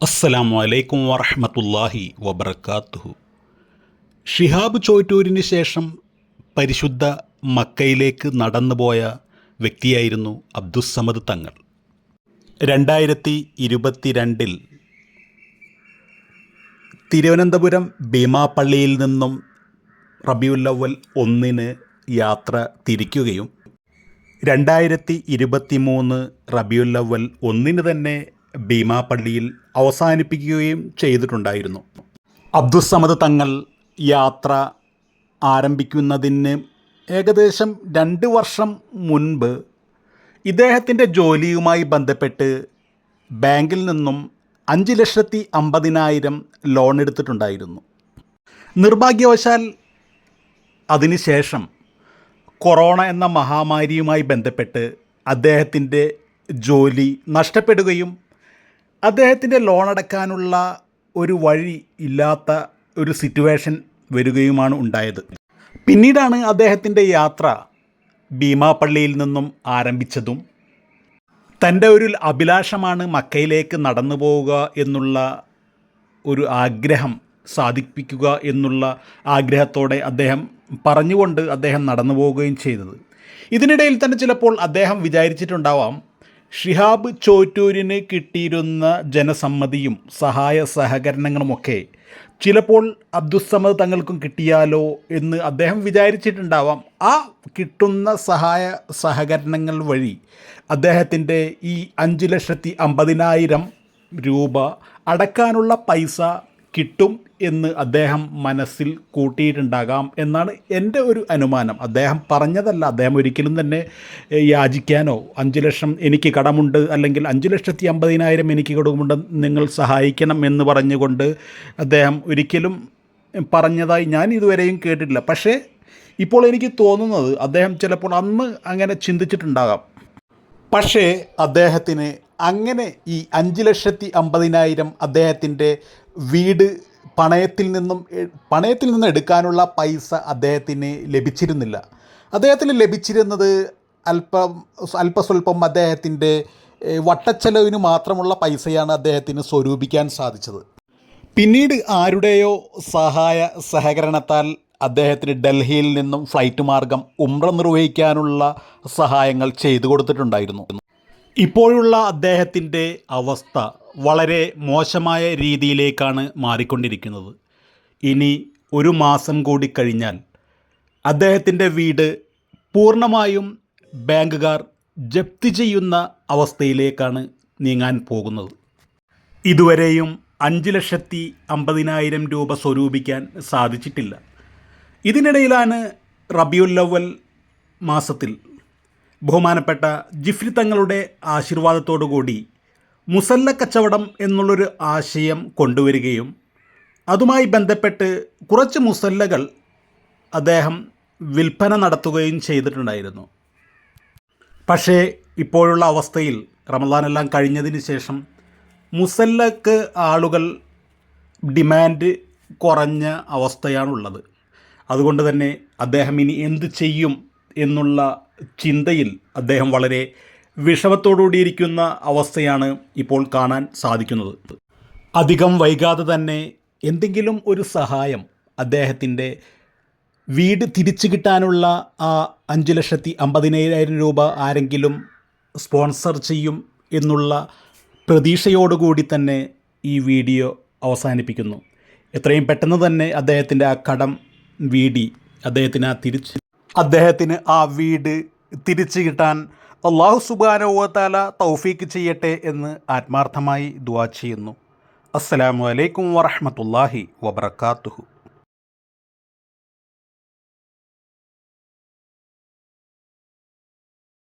അസ്സലാമു വലൈക്കും വറഹമത്തല്ലാഹി വബർക്കാത്തുഹു ഷിഹാബ് ചോറ്റൂരിന് ശേഷം പരിശുദ്ധ മക്കയിലേക്ക് നടന്നുപോയ വ്യക്തിയായിരുന്നു അബ്ദുസമദ് തങ്ങൾ. രണ്ടായിരത്തി ഇരുപത്തിരണ്ടിൽ തിരുവനന്തപുരം ഭീമാപ്പള്ളിയിൽ നിന്നും റബിയുല്ലവൽ ഒന്നിന് യാത്ര തിരിക്കുകയും രണ്ടായിരത്തി ഇരുപത്തി മൂന്ന് റബിയുല്ലവൽ ഒന്നിന് തന്നെ ഭീമാപ്പള്ളിയിൽ അവസാനിപ്പിക്കുകയും ചെയ്തിട്ടുണ്ടായിരുന്നു. അബ്ദുസമദ് തങ്ങൾ യാത്ര ആരംഭിക്കുന്നതിന് ഏകദേശം രണ്ട് വർഷം മുൻപ് ഇദ്ദേഹത്തിന്റെ ജോലിയുമായി ബന്ധപ്പെട്ട് ബാങ്കിൽ നിന്നും അഞ്ച് ലക്ഷത്തി അമ്പതിനായിരം ലോൺ എടുത്തിട്ടുണ്ടായിരുന്നു. നിർഭാഗ്യവശാൽ അതിനുശേഷം കൊറോണ എന്ന മഹാമാരിയുമായി ബന്ധപ്പെട്ട് അദ്ദേഹത്തിന്റെ ജോലി നഷ്ടപ്പെടുകയും അദ്ദേഹത്തിന്റെ ലോൺ അടക്കാനുള്ള ഒരു വഴി ഇല്ലാത്ത ഒരു സിറ്റുവേഷൻ വരികയുമാണ് ഉണ്ടായത്. പിന്നീടാണ് അദ്ദേഹത്തിന്റെ യാത്ര ഭീമാപ്പള്ളിയിൽ നിന്നും ആരംഭിച്ചതും തന്റെ ഒരു അഭിലാഷമാണ് മക്കയിലേക്ക് നടന്നു പോവുക എന്നുള്ള ഒരു ആഗ്രഹം സാധിപ്പിക്കുക എന്നുള്ള ആഗ്രഹത്തോടെ അദ്ദേഹം പറഞ്ഞുകൊണ്ട് അദ്ദേഹം നടന്നു പോവുകയും ചെയ്തത്. ഇതിനിടയിൽ തന്നെ ചിലപ്പോൾ അദ്ദേഹം വിചാരിച്ചിട്ടുണ്ടാവാം ഷിഹാബ് ചോറ്റൂരിന് കിട്ടിയിരുന്ന ജനസമ്മതിയും സഹായ സഹകരണങ്ങളുമൊക്കെ ചിലപ്പോൾ അബ്ദുസമ്മദ് തങ്ങൾക്കും കിട്ടിയാലോ എന്ന് അദ്ദേഹം വിചാരിച്ചിട്ടുണ്ടാവാം. ആ കിട്ടുന്ന സഹായ സഹകരണങ്ങൾ വഴി അദ്ദേഹത്തിന്റെ ഈ അഞ്ച് ലക്ഷത്തി അമ്പതിനായിരം രൂപ അടക്കാനുള്ള പൈസ കിട്ടും എന്ന് അദ്ദേഹം മനസ്സിൽ കൂട്ടിയിട്ടുണ്ടാകാം എന്നാണ് എന്റെ ഒരു അനുമാനം. അദ്ദേഹം പറഞ്ഞതല്ല അദ്ദേഹം ഒരിക്കലും തന്നെ യാചിക്കാനോ അഞ്ച് ലക്ഷം എനിക്ക് കടമുണ്ട് അല്ലെങ്കിൽ അഞ്ച് ലക്ഷത്തി അമ്പതിനായിരം എനിക്ക് കടമുണ്ട് നിങ്ങൾ സഹായിക്കണം എന്ന് പറഞ്ഞുകൊണ്ട് അദ്ദേഹം ഒരിക്കലും പറഞ്ഞതായി ഞാൻ ഇതുവരെയും കേട്ടിട്ടില്ല. പക്ഷേ ഇപ്പോൾ എനിക്ക് തോന്നുന്നത് അദ്ദേഹം ചിലപ്പോൾ അന്ന് അങ്ങനെ ചിന്തിച്ചിട്ടുണ്ടാകാം. പക്ഷേ അദ്ദേഹത്തിന് അങ്ങനെ ഈ അഞ്ച് ലക്ഷത്തി അമ്പതിനായിരം അദ്ദേഹത്തിന്റെ വീട് പണയത്തിൽ നിന്നും പണയത്തിൽ നിന്ന് എടുക്കാനുള്ള പൈസ അദ്ദേഹത്തിന് ലഭിച്ചിരുന്നില്ല. അദ്ദേഹത്തിന് ലഭിച്ചിരുന്നത് അല്പം അല്പസ്വല്പം അദ്ദേഹത്തിന്റെ വട്ടച്ചെലവിന് മാത്രമുള്ള പൈസയാണ് അദ്ദേഹത്തിന് സ്വരൂപിക്കാൻ സാധിച്ചത്. പിന്നീട് ആരുടെയോ സഹായ സഹകരണത്താൽ അദ്ദേഹത്തിന് ഡൽഹിയിൽ നിന്നും ഫ്ലൈറ്റ് മാർഗം ഉമ്ര നിർവഹിക്കാനുള്ള സഹായങ്ങൾ ചെയ്തു കൊടുത്തിട്ടുണ്ടായിരുന്നു. ഇപ്പോഴുള്ള അദ്ദേഹത്തിന്റെ അവസ്ഥ വളരെ മോശമായ രീതിയിലേക്കാണ് മാറിക്കൊണ്ടിരിക്കുന്നത്. ഇനി ഒരു മാസം കൂടി കഴിഞ്ഞാൽ അദ്ദേഹത്തിന്റെ വീട് പൂർണമായും ബാങ്കുകാർ ജപ്തി ചെയ്യുന്ന അവസ്ഥയിലേക്കാണ് നീങ്ങാൻ പോകുന്നത്. ഇതുവരെയും അഞ്ച് ലക്ഷത്തി അമ്പതിനായിരം രൂപ സ്വരൂപിക്കാൻ സാധിച്ചിട്ടില്ല. ഇതിനിടയിലാണ് റബിയുല്ലവൽ മാസത്തിൽ ബഹുമാനപ്പെട്ട ജിഫ്രി തങ്ങളുടെ ആശീർവാദത്തോടുകൂടി മുസല്ല കച്ചവടം എന്നുള്ളൊരു ആശയം കൊണ്ടുവരികയും അതുമായി ബന്ധപ്പെട്ട് കുറച്ച് മുസല്ലകൾ അദ്ദേഹം വിൽപ്പന നടത്തുകയും ചെയ്തിട്ടുണ്ടായിരുന്നു. പക്ഷേ ഇപ്പോഴുള്ള അവസ്ഥയിൽ റമദാനെല്ലാം കഴിഞ്ഞതിന് ശേഷം മുസല്ലക്ക് ആളുകൾ ഡിമാൻഡ് കുറഞ്ഞ അവസ്ഥയാണുള്ളത്. അതുകൊണ്ട് തന്നെ അദ്ദേഹം ഇനി എന്ത് ചെയ്യും എന്നുള്ള ചിന്തയിൽ അദ്ദേഹം വളരെ വിഷമത്തോടുകൂടിയിരിക്കുന്ന അവസ്ഥയാണ് ഇപ്പോൾ കാണാൻ സാധിക്കുന്നത്. അധികം വൈകാതെ തന്നെ എന്തെങ്കിലും ഒരു സഹായം അദ്ദേഹത്തിന്റെ വീട് തിരിച്ചു കിട്ടാനുള്ള ആ അഞ്ച് ലക്ഷത്തി അമ്പതിനായിരം രൂപ ആരെങ്കിലും സ്പോൺസർ ചെയ്യും എന്നുള്ള പ്രതീക്ഷയോടുകൂടി തന്നെ ഈ വീഡിയോ അവസാനിപ്പിക്കുന്നു. എത്രയും പെട്ടെന്ന് തന്നെ അദ്ദേഹത്തിന്റെ ആ കടം വീടി അദ്ദേഹത്തിന് ആ തിരിച്ച് അദ്ദേഹത്തിന് ആ വീട് തിരിച്ചു കിട്ടാൻ അള്ളാഹു സുബാനോത്താല തൗഫീക്ക് ചെയ്യട്ടെ എന്ന് ആത്മാർത്ഥമായി ദുവാ ചെയ്യുന്നു. അസ്സലാമു അലൈക്കും വറഹമത്തല്ലാഹി വബർക്കാത്തുഹു